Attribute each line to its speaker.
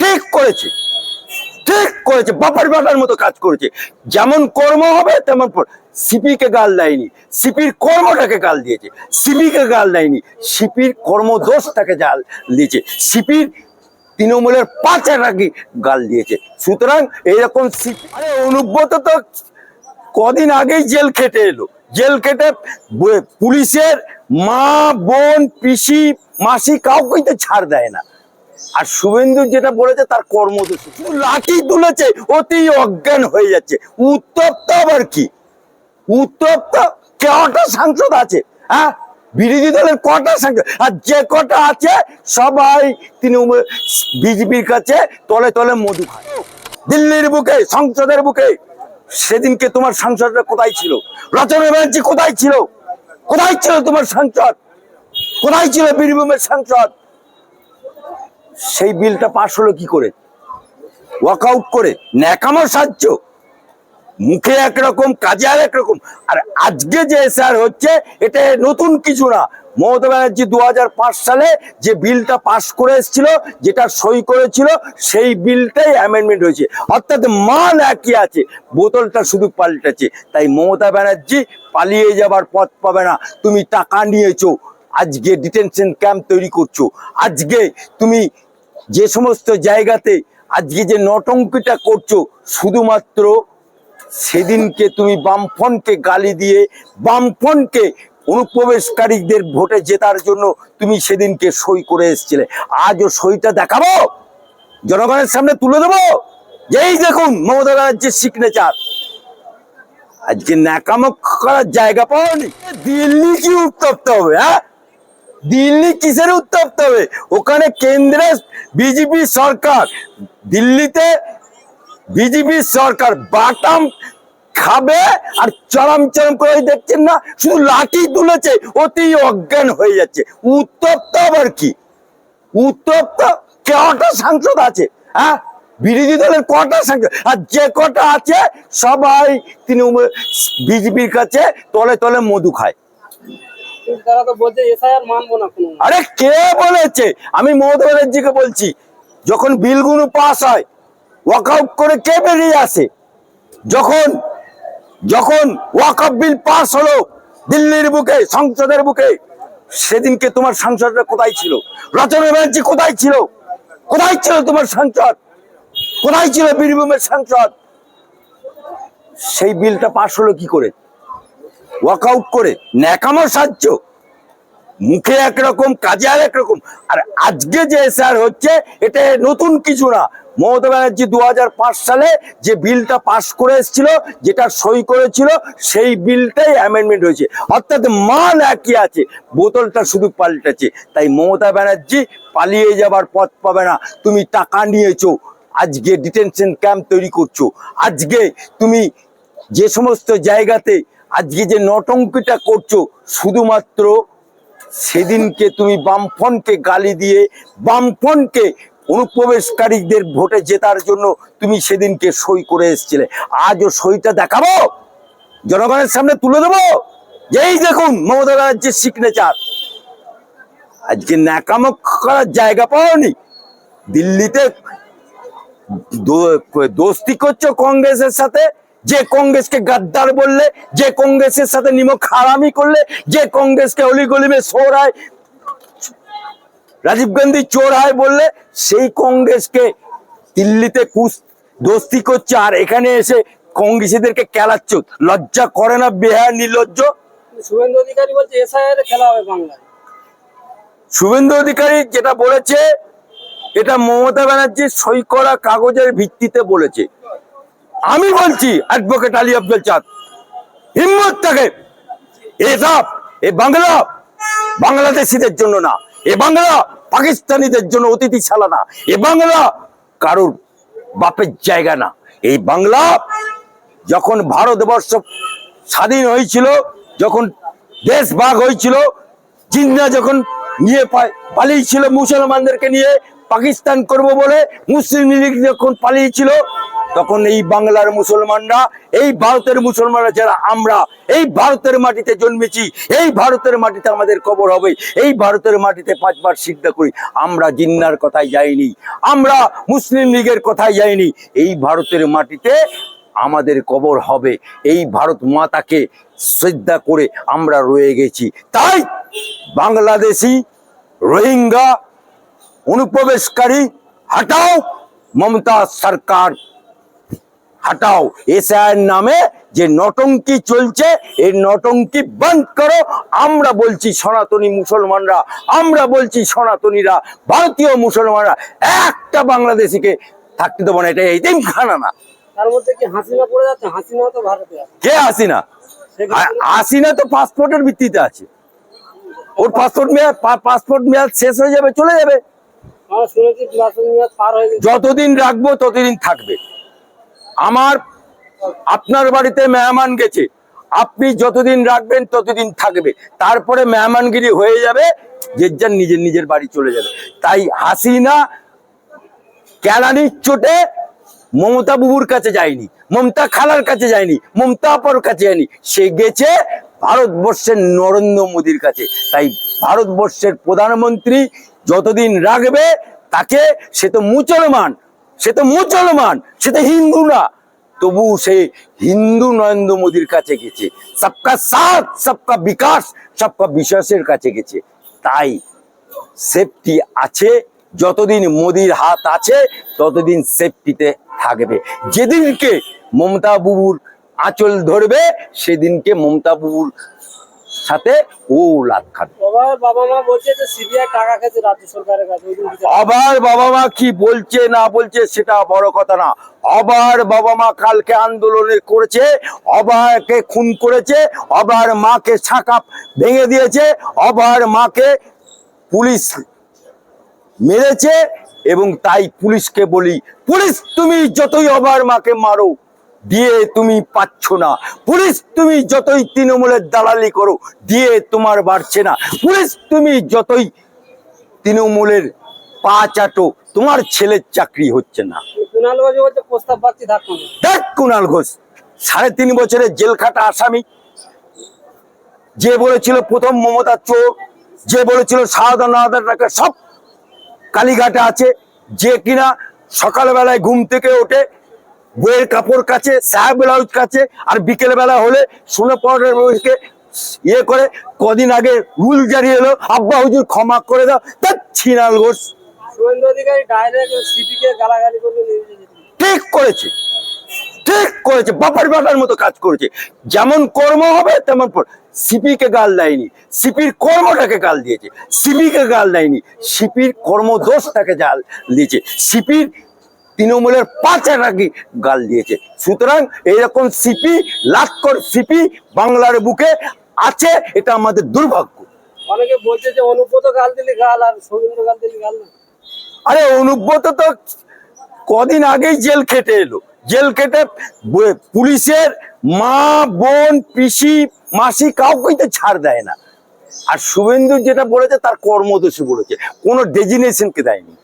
Speaker 1: ঠিক করেছে। ঠিক করেছে। বাপার মতো কাজ করেছে। যেমন কর্ম হবে, তেমন সিপি কে গাল দেয়নি। সিপির কর্মটাকে গাল দিয়েছে। সিপি কে গাল দেয়নি। সিপির জাল দিয়েছে। সিপির তৃণমূলের পাচাটাকে গাল দিয়েছে। সুতরাং এইরকম সিপি অনুব্রত তো কদিন আগেই জেল খেটে এলো। জেল কেটে পুলিশের মা, বোন, পিসি, মাসি কাউকেই তো ছাড় দেয় না। আর শুভেন্দু যেটা বলেছে তার শুধু লাঠি তুলেছে, অতি অজ্ঞান হয়ে যাচ্ছে। উত্তপ্ত আবার কি? উত্তপ্ত? কটা সাংসদ আছে? হ্যাঁ? বিরোধী দলের কটা সাংসদ? আর যে কটা আছে, সবাই তৃণমূল, বিজেপির কাছে তলে তলে মধু খায়। দিল্লির বুকে, সংসদের বুকে। সেদিনকে তোমার সাংসদরা কোথায় ছিল? রচনা ব্যানার্জি কোথায় ছিল? কোথায় ছিল তোমার সাংসদ কোথায় ছিল বীরভূমের সাংসদ সেই বিলটা পাশ হলো কি করে? ওয়াকআউট করে ন্যাকামো সাহায্য মুখে একরকম, কাজে আর একরকম আর আজকে যে এসআর হচ্ছে, এটা নতুন কিছু না। মমতা ব্যানার্জি দু সালে যে বিলটা পাশ করে এসেছিল, যেটা সই করেছিল, সেই বিলটাই অ্যামেন্ডমেন্ট হয়েছে। অর্থাৎ মান একই আছে, বোতলটা শুধু পাল্টেছে। তাই মমতা ব্যানার্জি পালিয়ে যাবার পথ পাবে না। তুমি টাকা নিয়েছো, আজকে ডিটেনশন ক্যাম্প তৈরি করছ। আজকে তুমি যে সমস্ত জায়গাতে আজকে যে নটঙ্কিটা করছ, শুধুমাত্র সেদিনকে তুমি বামফ্রন্টকে গালি দিয়ে, বামফ্রন্টকে অনুপ্রবেশকারীদের ভোটে জেতার জন্য তুমি সেদিনকে সই করে এসেছিলে। আজও সইটা দেখাবো? জনগণের সামনে তুলে দেবো? যেই দেখুন, মমতা ব্যানার্জির সিগনেচার আজকে ন্যাকামো করার জায়গা পাওনি। দিল্লি কি উত্তপ্ত হবে হ্যাঁ? দিল্লি কিসের উত্তপ্ত হবে? ওখানে কেন্দ্রে বিজেপি সরকার, দিল্লিতে বিজেপি সরকার, বাটাম খাবে আর চরম চরম করে দেখছেন না শুধু লাঠি তুলেছে অতি অজ্ঞান হয়ে যাচ্ছে। উত্তপ্ত আবার কি? উত্তপ্ত? কটা সাংসদ আছে? হ্যাঁ? বিরোধী দলের কটা সাংসদ? আর যে কটা আছে সবাই তৃণমূল বিজেপির কাছে তলে তলে মধু খায়। আরে কে বলেছে? আমি মমতা ব্যানার্জিকে বলছি যখন বিলগুলো পাস হয় ওয়াকআউট করে কে বেরিয়ে আসে? যখন যখন ওয়াকআপ বিল পাস হলো, দিল্লির বুকে, সংসদের বুকে, সেদিনকে তোমার সাংসদরা কোথায় ছিল? রচনা ব্যানার্জি কোথায় ছিল? কোথায় ছিল তোমার সাংসদ? কোথায় ছিল বীরভূমের সাংসদ? সেই বিলটা পাস হলো কি করে? ওয়াকআউট করে, ন্যাকামো সাহায্য মুখে একরকম, কাজে আর একরকম আর আজকে যে এসআর হচ্ছে, এটা নতুন কিছু না। মমতা ব্যানার্জি দু সালে যে বিলটা পাশ করে এসেছিল, যেটা সই করেছিল, সেই বিলটাই অ্যামেন্ডমেন্ট হয়েছে। অর্থাৎ মান একই আছে, বোতলটা শুধু পাল্টেছে। তাই মমতা ব্যানার্জি পালিয়ে যাবার পথ পাবে না। তুমি টাকা নিয়েছো, আজকে ডিটেনশন ক্যাম্প তৈরি করছ। আজকে তুমি যে সমস্ত জায়গাতে আজকে যে নটঙ্কিটা করছ, শুধুমাত্র সেদিনকে তুমি বামফ্রন্টকে গালি দিয়ে, বামফ্রন্টকে অনুপ্রবেশকারীদের ভোটে জেতার জন্য তুমি সেদিনকে সই করে এসেছিলে। আজও সইটা দেখাবো? জনগণের সামনে তুলে দেবো? যেই দেখুন, মমতা ব্যানার্জির সিগনেচার আজকে ন্যাকামো করার জায়গা পাওনি। দিল্লিতে দোস্তি করছ কংগ্রেসের সাথে? যে কংগ্রেসকে গাদ্দার বললে, যে কংগ্রেসের সাথে নিমক হারামি করলে, যে কংগ্রেসকে অলি গলিমে সোরায় রাজীব গান্ধী চোর হয় বললে সেই কংগ্রেসকে দিল্লিতে কুস দোস্তি করছে আর এখানে এসে কংগ্রেসীদেরকে খেলাচ্ছ লজ্জা করে না বেহার নির্লজ্জ।
Speaker 2: শুভেন্দু অধিকারী বলছে এসআইআর খেলা হবে বাংলায়।
Speaker 1: শুভেন্দু অধিকারী যেটা বলেছে এটা মমতা ব্যানার্জির সই করা কাগজের ভিত্তিতে বলেছে। আমি বলছি অ্যাডভোকেট আলী আব্দুল চাঁদ হিম্মত থাকে এসব এ বাংলা বাংলাদেশিদের জন্য না। এ বাংলা পাকিস্তানিদের জন্য অতিথিশালা না এ বাংলা কারোর বাপের জায়গা না। এই বাংলা যখন ভারতবর্ষ স্বাধীন হয়েছিল, যখন দেশ ভাগ হয়েছিল, জিন্না যখন নিয়ে পা- পালিয়েছিল মুসলমানদেরকে নিয়ে, পাকিস্তান করব বলে মুসলিম লীগ যখন পালিয়েছিল তখন এই বাংলার মুসলমানরা, এই ভারতের মুসলমানরা যারা আমরা, এই ভারতের মাটিতে জন্মেছি, এই ভারতের মাটিতে আমাদের কবর হবে, এই ভারতের মাটিতে পাঁচবার সিদ্ধা করি, আমরা জিন্নার কথায় যাইনি, আমরা মুসলিম লীগের কথায় যাইনি, এই ভারতের মাটিতে আমাদের কবর হবে, এই ভারত মাতাকে শ্রদ্ধা করে আমরা রয়ে গেছি। তাই বাংলাদেশি রোহিঙ্গা অনুপ্রবেশকারী, হটাও মমতা সরকার হটাও। এসআইয়ের নামে যে নটঙ্কি চলছে এই নটঙ্কি বন্ধ করো। আমরা বলছি সনাতনী মুসলমানরা আমরা বলছি সনাতনীরা ভারতীয় মুসলমানরা একটা বাংলাদেশিকে থাকতে দেবো না এটা এইটাই খানা না।
Speaker 2: কি হাসিনা হাসিনা তো
Speaker 1: পাসপোর্টের ভিত্তিতে আছে। ওর পাসপোর্ট মেয়াদ পাসপোর্ট মেয়াদ শেষ হয়ে যাবে চলে যাবে। যতদিন রাখব ততদিন থাকবে। আমার, আপনার বাড়িতে মেহমান গেছে। আপনি যতদিন রাখবেন ততদিন থাকবে। তারপরে মেহমানগিরি হয়ে যাবে যে যার নিজের নিজের বাড়ি চলে যাবে। তাই হাসিনা কেলানির চোটে মমতা বুবুর কাছে যায়নি, মমতা খালার কাছে যায়নি, মমতা আপার কাছে যায়নি। সে গেছে ভারতবর্ষের নরেন্দ্র মোদীর কাছে। তাই ভারতবর্ষের প্রধানমন্ত্রী যতদিন রাখবে, তাকে সে তো মুসলমান সে তো মুসলমান, সে তো হিন্দু না। তবু সে হিন্দু নরেন্দ্র মোদীর কাছে গেছে। সবকা সাথ, সবকা বিকাশ, সবকা বিশ্বাসের কাছে গেছে। তাই সেফটি আছে, যতদিন মোদির হাত আছে, ততদিন সেফটিতে থাকবে। যেদিনকে মমতা বুবুর আঁচল ধরবে, সেদিনকে মমতা বুবুর সাথে ও লাভ খাবে
Speaker 2: সবার বাবা মা বলছে যে সিবিআই টাকা খেয়েছে রাজ্য সরকারের কাছে ওই দিন বিচার-
Speaker 1: আবার বাবা মা কি বলছে না বলছে সেটা বড় কথা না। আবার বাবা মা কালকে আন্দোলনে করেছে অবারকে খুন করেছে আবার মাকে ছাকা ভেঙে দিয়েছে আবার মাকে পুলিশ মেরেছে এবং তাই পুলিশকে বলি পুলিশ তুমি যতই অবার মাকে মারো দিয়ে তুমি পাচ্ছ না। পুলিশ তুমি যতই তৃণমূলের দালালি করো দিয়ে তোমার বাড়ছে না। পুলিশ তুমি যতই তৃণমূলের পা চাটো তোমার ছেলের চাকরি হচ্ছে না। দেখ কুণাল ঘোষ সাড়ে তিন বছরের জেল খাটা আসামি। যে বলেছিল প্রথম মমতা চোর যে বলেছিল সারদা নাদার টাকা সব কালীঘাটে আছে যে কিনা সকালবেলায় ঘুম থেকে ওঠে বইয়ের কাপড় কাছে সাহেব ব্লাউজ কাছে আর বিকেল বেলা হলে শুনে পড়ে ইয়ে করে কদিন আগে রুল জারি এলো আব্বা হুজুর ক্ষমা করে দাও। তা ছিনাল ঘোষ ঠিক করেছে। ঠিক করেছে। বাপার বাটার মতো কাজ করেছে। যেমন কর্ম হবে তেমন সিপি কে গাল দেয়নি। সিপির কর্মটাকে গাল দিয়েছে। সিপি কে গাল দেয়নি। সিপির কর্মদোষটাকে গাল দিয়েছে। সিপির তৃণমূলের পাচাটাকে গাল দিয়েছে। সুতরাং এইরকম সিপি লাখকর সিপি বাংলার বুকে আছে এটা আমাদের দুর্ভাগ্য।
Speaker 2: অনেকে বলছে যে অনুব্রত গাল দিলে গাল আর শুভেন্দু গাল দিলে গাল
Speaker 1: আরে অনুব্রত তো কদিন আগেই জেল খেটে এলো। জেল খেটে পুলিশের মা বোন পিসি মাসি কাউকেই তো ছাড় দেয় না। আর শুভেন্দু যেটা বলেছে তার কর্মদোষী বলেছে। কোনো ডেজিনেশনকে দেয়নি।